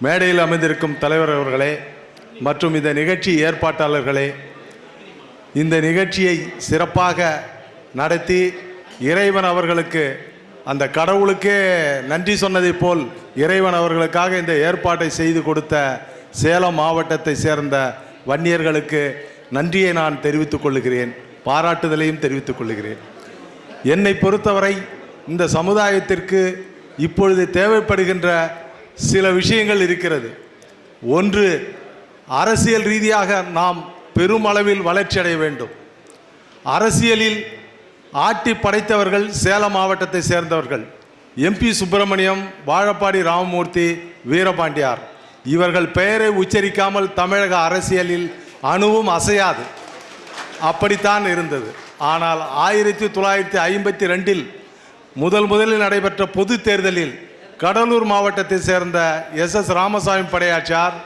மேடையில் அமைந்திருக்கும் தலைவர் அவர்களே மற்றும் இந்த நிகழ்ச்சி ஏற்பாட்டாளர்களே இந்த நிகழ்ச்சியை சிறப்பாக நடத்தி இறைவன் அவர்களுக்கு அந்த கடவுளுக்கே நன்றி சொன்னதைப் போல் இறைவன் அவர்களுக்காக இந்த ஏற்பாட்டை செய்து கொடுத்த சேலம் மாவட்டத்தை சேர்ந்த வன்னியர்களுக்கு நன்றியை நான் தெரிவித்துக் கொள்கிறேன் பாராட்டுதலையும் தெரிவித்துக் கொள்கிறேன். என்னை பொறுத்தவரை இந்த சமுதாயத்திற்கு இப்பொழுது தேவைப்படுகின்ற சில விஷயங்கள் இருக்கிறது. ஒன்று அரசியல் ரீதியாக நாம் பெருமளவில் வளர்ச்சியடைய வேண்டும். அரசியலில் ஆட்டி படைத்தவர்கள் சேலம் மாவட்டத்தை சேர்ந்தவர்கள். எம்பி சுப்பிரமணியம் வாழப்பாடி ராமமூர்த்தி வீரபாண்டியார். இவர்கள் பெயரை உச்சரிக்காமல் தமிழக அரசியலில் அணுவும் அசையாது. அப்படித்தான் இருந்தது. ஆனால் ஆயிரத்தி தொள்ளாயிரத்தி ஐம்பத்தி ரெண்டில் முதல் முதலில் நடைபெற்ற பொது தேர்தலில் கடலூர் மாவட்டத்தை சேர்ந்த எஸ் எஸ் ராமசாமி படையாச்சார்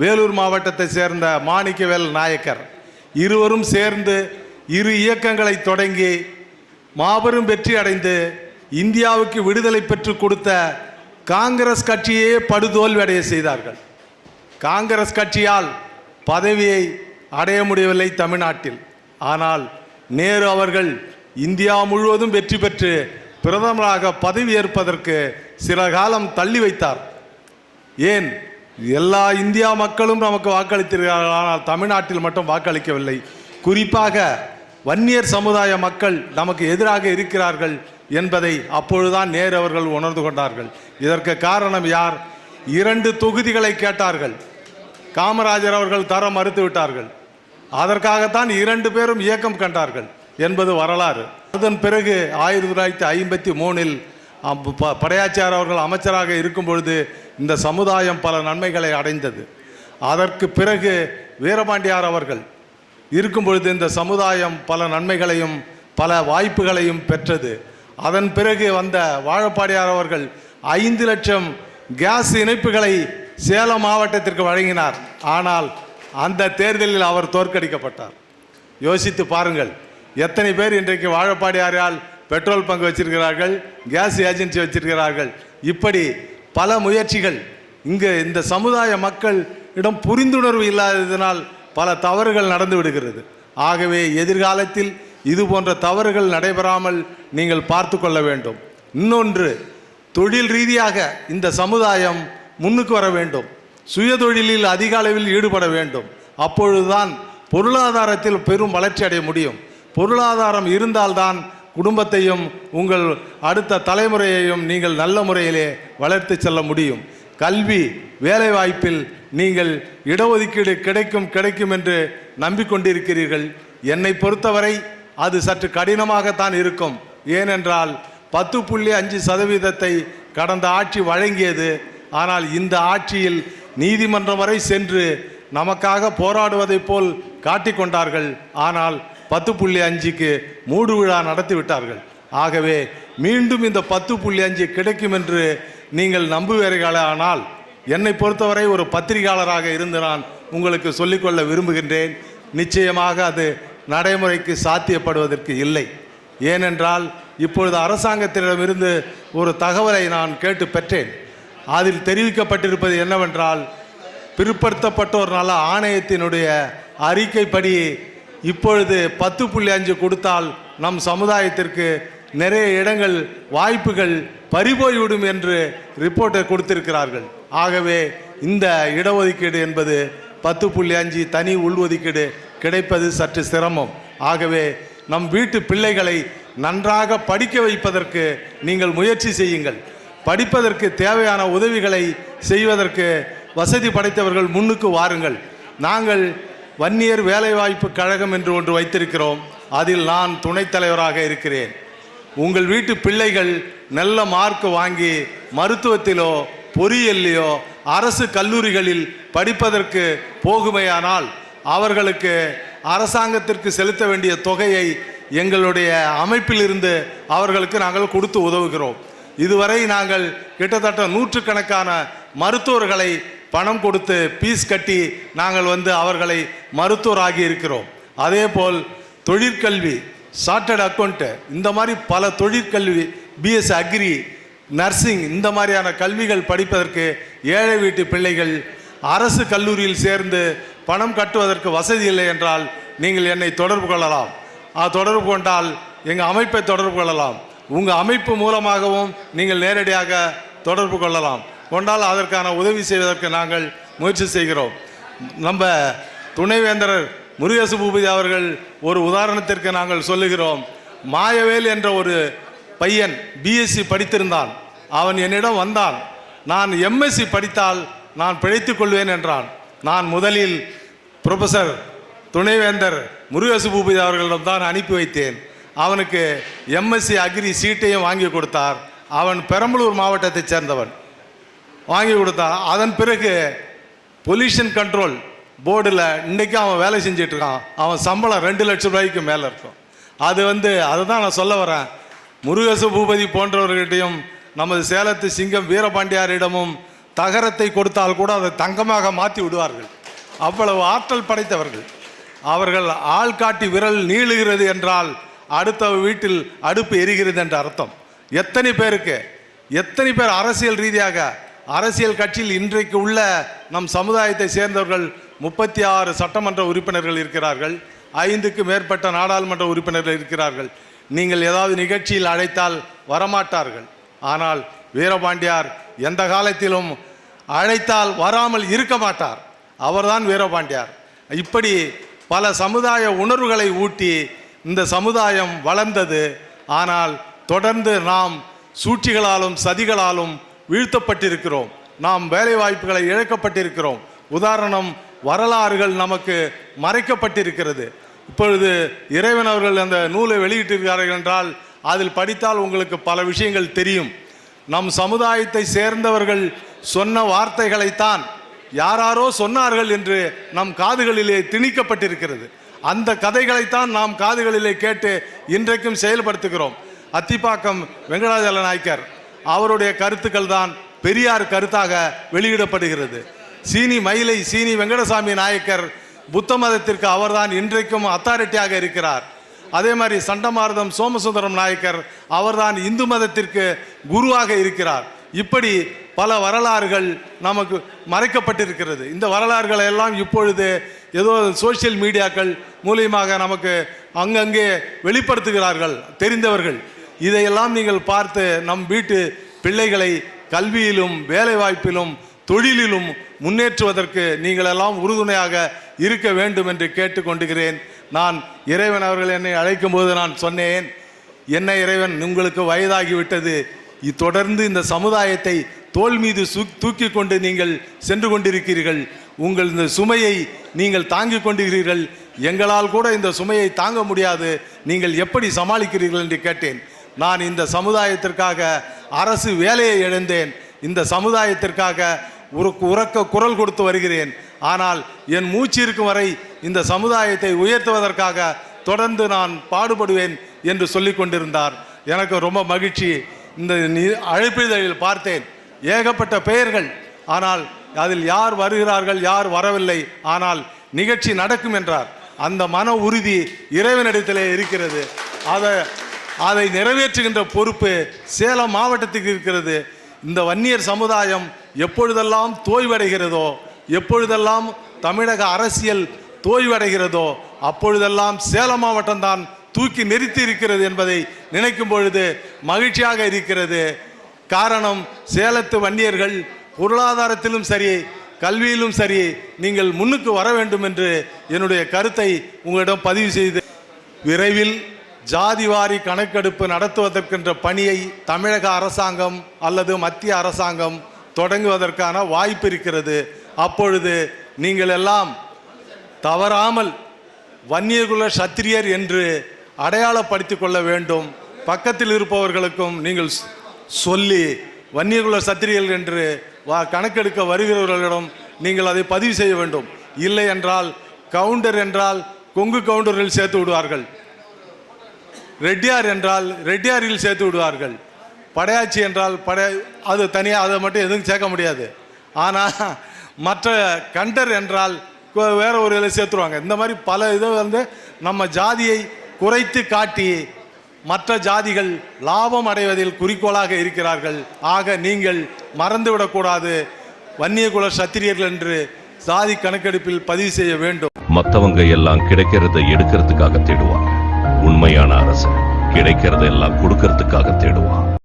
வேலூர் மாவட்டத்தை சேர்ந்த மாணிக்கவேல் நாயக்கர். இருவரும் சேர்ந்து இரு இயக்கங்களை தொடங்கி மாபெரும் வெற்றி அடைந்து இந்தியாவுக்கு விடுதலை பெற்று கொடுத்த காங்கிரஸ் கட்சியே படுதோல்வி அடைய செய்தார்கள். காங்கிரஸ் கட்சியால் பதவியை அடைய முடியவில்லை தமிழ்நாட்டில். ஆனால் நேரு அவர்கள் இந்தியா முழுவதும் வெற்றி பெற்று பிரதமராக பதவியேற்பதற்கு சில காலம் தள்ளி வைத்தார். ஏன்? எல்லா இந்தியா மக்களும் நமக்கு வாக்களித்திருக்கிறார்கள். ஆனால் தமிழ்நாட்டில் மட்டும் வாக்களிக்கவில்லை. குறிப்பாக வன்னியர் சமுதாய மக்கள் நமக்கு எதிராக இருக்கிறார்கள் என்பதை அப்பொழுதுதான் நேரு அவர்கள் உணர்ந்து கொண்டார்கள். இதற்கு காரணம் யார்? இரண்டு தொகுதிகளை கேட்டார்கள். காமராஜர் அவர்கள் தர மறுத்து விட்டார்கள். அதற்காகத்தான் இரண்டு பேரும் இயக்கம் கண்டார்கள் என்பது வரலாறு. அதன் பிறகு ஆயிரத்தி தொள்ளாயிரத்தி ஐம்பத்தி மூணில் படையாச்சியார் அவர்கள் அமைச்சராக இருக்கும் பொழுது இந்த சமுதாயம் பல நன்மைகளை அடைந்தது. அதற்கு பிறகு வீரபாண்டியார் அவர்கள் இருக்கும் பொழுது இந்த சமுதாயம் பல நன்மைகளையும் பல வாய்ப்புகளையும் பெற்றது. அதன் பிறகு வந்த வாழப்பாடியார் அவர்கள் ஐந்து லட்சம் கேஸ் இணைப்புகளை சேலம் மாவட்டத்திற்கு வழங்கினார். ஆனால் அந்த தேர்தலில் அவர் தோற்கடிக்கப்பட்டார். யோசித்து பாருங்கள் எத்தனை பேர் இன்றைக்கு வாழப்பாடியாரால் பெட்ரோல் பங்கு வச்சிருக்கிறார்கள் கேஸ் ஏஜென்சி வச்சிருக்கிறார்கள். இப்படி பல முயற்சிகள் இங்கு இந்த சமுதாய மக்கள் இடம் புரிந்துணர்வு இல்லாததினால் பல தவறுகள் நடந்து விடுகிறது. ஆகவே எதிர்காலத்தில் இது போன்ற தவறுகள் நடைபெறாமல் நீங்கள் பார்த்து கொள்ள வேண்டும். இன்னொன்று தொழில் ரீதியாக இந்த சமுதாயம் முன்னுக்கு வர வேண்டும். சுயதொழிலில் அதிக அளவில் ஈடுபட வேண்டும். அப்பொழுதுதான் பொருளாதாரத்தில் பெரும் வளர்ச்சி அடைய முடியும். பொருளாதாரம் இருந்தால்தான் குடும்பத்தையும் உங்கள் அடுத்த தலைமுறையையும் நீங்கள் நல்ல முறையிலே வளர்த்து செல்ல முடியும். கல்வி வேலைவாய்ப்பில் நீங்கள் இடஒதுக்கீடு கிடைக்கும் கிடைக்கும் என்று நம்பிக்கொண்டிருக்கிறீர்கள். என்னை பொறுத்தவரை அது சற்று கடினமாகத்தான் இருக்கும். ஏனென்றால் பத்து புள்ளி அஞ்சு சதவீதத்தை கடந்த ஆட்சி வழங்கியது. ஆனால் இந்த ஆட்சியில் நீதிமன்றம் வரை சென்று நமக்காக போராடுவதைப் போல் காட்டிக்கொண்டார்கள் ஆனால் பத்து புள்ளி அஞ்சுக்கு மூடு விழா நடத்தி விட்டார்கள். ஆகவே மீண்டும் இந்த பத்து புள்ளி அஞ்சு கிடைக்கும் என்று நீங்கள் நம்புவீர்களே ஆனால் என்னை பொறுத்தவரை ஒரு பத்திரிகையாளராக இருந்து நான் உங்களுக்கு சொல்லிக்கொள்ள விரும்புகின்றேன். நிச்சயமாக அது நடைமுறைக்கு சாத்தியப்படுவதற்கு இல்லை. ஏனென்றால் இப்பொழுது அரசாங்கத்திடமிருந்து ஒரு தகவலை நான் கேட்டு பெற்றேன். அதில் தெரிவிக்கப்பட்டிருப்பது என்னவென்றால் பிற்படுத்தப்பட்டோர் நல ஆணையத்தினுடைய அறிக்கைப்படி இப்பொழுது பத்து புள்ளி அஞ்சு கொடுத்தால் நம் சமுதாயத்திற்கு நிறைய இடங்கள் வாய்ப்புகள் பறிபோய்விடும் என்று ரிப்போர்ட்டை கொடுத்திருக்கிறார்கள். ஆகவே இந்த இடஒதுக்கீடு என்பது பத்து புள்ளி அஞ்சு தனி உள்ஒதுக்கீடு கிடைப்பது சற்று சிரமம். ஆகவே நம் வீட்டு பிள்ளைகளை நன்றாக படிக்க வைப்பதற்கு நீங்கள் முயற்சி செய்யுங்கள். படிப்பதற்கு தேவையான உதவிகளை செய்வதற்கு வசதி படைத்தவர்கள் முன்னுக்கு வாருங்கள். நாங்கள் வன்னியர் வேலைவாய்ப்பு கழகம் என்று ஒன்று வைத்திருக்கிறோம். அதில் நான் துணைத் தலைவராக இருக்கிறேன். உங்கள் வீட்டு பிள்ளைகள் நல்ல மார்க் வாங்கி மருத்துவத்திலோ பொறியியல்லையோ அரசு கல்லூரிகளில் படிப்பதற்கு போகுமையானால் அவர்களுக்கு அரசாங்கத்திற்கு செலுத்த வேண்டிய தொகையை எங்களுடைய அமைப்பிலிருந்து அவர்களுக்கு நாங்கள் கொடுத்து உதவுகிறோம். இதுவரை நாங்கள் கிட்டத்தட்ட நூற்றுக்கணக்கான மருத்துவர்களை பணம் கொடுத்து பீஸ் கட்டி நாங்கள் வந்து அவர்களை மருத்துவராகி இருக்கிறோம். அதே போல் தொழிற்கல்வி சார்ட்டர்ட் அக்கௌண்ட்டு இந்த மாதிரி பல தொழிற்கல்வி பிஎஸ் அக்ரி நர்சிங் இந்த மாதிரியான கல்விகள் படிப்பதற்கு ஏழை வீட்டு பிள்ளைகள் அரசு கல்லூரியில் சேர்ந்து பணம் கட்டுவதற்கு வசதி இல்லை என்றால் நீங்கள் என்னை தொடர்பு கொள்ளலாம். தொடர்பு கொண்டால் எங்கள் அமைப்பை தொடர்பு கொள்ளலாம். உங்கள் அமைப்பு மூலமாகவும் நீங்கள் நேரடியாக தொடர்பு கொள்ளலாம். கொண்டால் அதற்கான உதவி செய்வதற்கு நாங்கள் முயற்சி செய்கிறோம். நம்ம துணைவேந்தர் முருகேசு பூபதி அவர்கள் ஒரு உதாரணத்திற்கு நாங்கள் சொல்லுகிறோம். மாயவேல் என்ற ஒரு பையன் பிஎஸ்சி படித்திருந்தான். அவன் என்னிடம் வந்தான். நான் எம்எஸ்சி படித்தால் நான் பிழைத்து கொள்வேன் என்றான். நான் முதலில் ப்ரொஃபசர் துணைவேந்தர் முருகேசு பூபதி அவர்களிடம் தான் அனுப்பி வைத்தேன். அவனுக்கு எம்எஸ்சி அக்ரி சீட்டையும் வாங்கி கொடுத்தார். அவன் பெரம்பலூர் மாவட்டத்தைச் சேர்ந்தவன். வாங்கி கொடுத்தான் அதன் பிறகு பொல்யூஷன் கண்ட்ரோல் போர்டில் இன்றைக்கி அவன் வேலை செஞ்சுட்டு இருக்கான் அவன் சம்பளம் ரெண்டு லட்சம் ரூபாய்க்கு மேலே இருக்கும். அது வந்து அதை தான் நான் சொல்ல வரேன். முருகசு பூபதி போன்றவர்கிட்டையும் நமது சேலத்து சிங்கம் வீரபாண்டியாரிடமும் தகரத்தை கொடுத்தால் கூட அதை தங்கமாக மாற்றி விடுவார்கள். அவ்வளவு ஆற்றல் படைத்தவர்கள். அவர்கள் ஆள் காட்டி விரல் நீளுகிறது என்றால் அடுத்த வீட்டில் அடுப்பு எரிகிறது என்ற அர்த்தம். எத்தனை பேருக்கு? எத்தனை பேர் அரசியல் ரீதியாக அரசியல் கட்சியில் இன்றைக்கு உள்ள நம் சமுதாயத்தை சேர்ந்தவர்கள் முப்பத்தி ஆறு சட்டமன்ற உறுப்பினர்கள் இருக்கிறார்கள். ஐந்துக்கு மேற்பட்ட நாடாளுமன்ற உறுப்பினர்கள் இருக்கிறார்கள். நீங்கள் ஏதாவது நிகழ்ச்சியில் அழைத்தால் வரமாட்டார்கள். ஆனால் வீரபாண்டியார் எந்த காலத்திலும் அழைத்தால் வராமல் இருக்க மாட்டார். அவர்தான் வீரபாண்டியார். இப்படி பல சமுதாய உணர்வுகளை ஊட்டி இந்த சமுதாயம் வளர்ந்தது. ஆனால் தொடர்ந்து நாம் சூழ்ச்சிகளாலும் சதிகளாலும் வீழ்த்தப்பட்டிருக்கிறோம். நாம் வேலை வாய்ப்புகளை இழக்கப்பட்டிருக்கிறோம். உதாரணம் வரலாறுகள் நமக்கு மறைக்கப்பட்டிருக்கிறது. இப்பொழுது இறைவன் அவர்கள் அந்த நூலை வெளியிட்டிருக்கிறார்கள் என்றால் அதில் படித்தால் உங்களுக்கு பல விஷயங்கள் தெரியும். நம் சமுதாயத்தை சேர்ந்தவர்கள் சொன்ன வார்த்தைகளைத்தான் யாராரோ சொன்னார்கள் என்று நம் காதுகளிலே திணிக்கப்பட்டிருக்கிறது. அந்த கதைகளைத்தான் நாம் காதுகளிலே கேட்டு இன்றைக்கும் செயல்படுத்துகிறோம். அத்திப்பாக்கம் வெங்கடாஜல நாயக்கர். அவருடைய கருத்துக்கள் தான் பெரியார் கருத்தாக வெளியிடப்படுகிறது. சீனி மயிலை சீனி வெங்கடசாமி நாயக்கர் புத்த மதத்திற்கு அவர்தான் இன்றைக்கும் அத்தாரிட்டியாக இருக்கிறார். அதே மாதிரி சண்டமாரதம் சோமசுந்தரம் நாயக்கர் அவர்தான் இந்து மதத்திற்கு குருவாக இருக்கிறார். இப்படி பல வரலாறுகள் நமக்கு மறைக்கப்பட்டிருக்கிறது. இந்த வரலாறுகளை எல்லாம் இப்பொழுது ஏதோ சோஷியல் மீடியாக்கள் மூலியமாக நமக்கு அங்கங்கே வெளிப்படுத்துகிறார்கள் தெரிந்தவர்கள். இதையெல்லாம் நீங்கள் பார்த்து நம் வீட்டு பிள்ளைகளை கல்வியிலும் வேலைவாய்ப்பிலும் தொழிலிலும் முன்னேற்றுவதற்கு நீங்களெல்லாம் உறுதுணையாக இருக்க வேண்டும் என்று கேட்டுக்கொண்டுகிறேன். நான் இறைவன் அவர்கள் என்னை அழைக்கும் போது நான் சொன்னேன் என்ன இறைவன் உங்களுக்கு வயதாகிவிட்டது. தொடர்ந்து இந்த சமுதாயத்தை தோள் மீது சு தூக்கி கொண்டு நீங்கள் சென்று கொண்டிருக்கிறீர்கள். உங்கள் இந்த சுமையை நீங்கள் தாங்கிக் கொண்டிருக்கிறீர்கள். எங்களால் கூட இந்த சுமையை தாங்க முடியாது. நீங்கள் எப்படி சமாளிக்கிறீர்கள்? என்று கேட்டேன். நான் இந்த சமுதாயத்திற்காக அரசு வேலையை இழந்தேன். இந்த சமுதாயத்திற்காக உருக்கு உறக்க குரல் கொடுத்து வருகிறேன். ஆனால் என் மூச்சு இருக்கும் வரை இந்த சமுதாயத்தை உயர்த்துவதற்காக தொடர்ந்து நான் பாடுபடுவேன் என்று சொல்லிக் கொண்டிருந்தார். எனக்கு ரொம்ப மகிழ்ச்சி. இந்த அழைப்பிதழில் பார்த்தேன். ஏகப்பட்ட பெயர்கள். ஆனால் அதில் யார் வருகிறார்கள் யார் வரவில்லை. ஆனால் நிகழ்ச்சி நடக்கும் என்றார். அந்த மன உறுதி இறைவனிடத்திலே இருக்கிறது. அதை அதை நிறைவேற்றுகின்ற பொறுப்பு சேலம் மாவட்டத்துக்கு இருக்கிறது. இந்த வன்னியர் சமுதாயம் எப்பொழுதெல்லாம் தோய்வடைகிறதோ எப்பொழுதெல்லாம் தமிழக அரசியல் தோய்வடைகிறதோ அப்பொழுதெல்லாம் சேலம் மாவட்டம் தான் தூக்கி நிறுத்தி இருக்கிறது என்பதை நினைக்கும் பொழுது மகிழ்ச்சியாக இருக்கிறது. காரணம் சேலத்து வன்னியர்கள் பொருளாதாரத்திலும் சரி கல்வியிலும் சரி நீங்கள் முன்னுக்கு வர வேண்டும் என்று என்னுடைய கருத்தை உங்களிடம் பதிவு செய்து விரைவில் ஜாதிவாரி கணக்கெடுப்பு நடத்துவதற்கென்ற பணியை தமிழக அரசாங்கம் அல்லது மத்திய அரசாங்கம் தொடங்குவதற்கான வாய்ப்பு இருக்கிறது. அப்பொழுது நீங்கள் எல்லாம் தவறாமல் வன்னியகுல சத்திரியர் என்று அடையாளப்படுத்திக் கொள்ள வேண்டும். பக்கத்தில் இருப்பவர்களுக்கும் நீங்கள் சொல்லி வன்னியகுல சத்திரியர்கள் என்று வா கணக்கெடுக்க வருகிறவர்களிடம் நீங்கள் அதை பதிவு செய்ய வேண்டும். இல்லை என்றால் கவுண்டர் என்றால் கொங்கு கவுண்டரில் சேர்த்து விடுவார்கள். ரெட்டியார் என்றால் ரெட்டியாரில் சேர்த்து விடுவார்கள். படையாச்சி என்றால் படை அது தனியாக அதை மட்டும் எதுவும் சேர்க்க முடியாது. ஆனால் மற்ற கண்டர் என்றால் வேற ஒரு இதில் சேர்த்துருவாங்க. இந்த மாதிரி பல இதை வந்து நம்ம ஜாதியை குறைத்து காட்டி மற்ற ஜாதிகள் லாபம் அடைவதில் குறிக்கோளாக இருக்கிறார்கள். ஆக நீங்கள் மறந்துவிடக்கூடாது வன்னியகுல சத்திரியர்கள் என்று சாதி கணக்கெடுப்பில் பதிவு செய்ய வேண்டும். மற்றவங்க எல்லாம் கிடைக்கிறத எடுக்கிறதுக்காக தேடுவாங்க. உண்மையான அரசன். கிடைக்கிறதெல்லாம் கொடுக்கறதுக்காக தேடுவான்.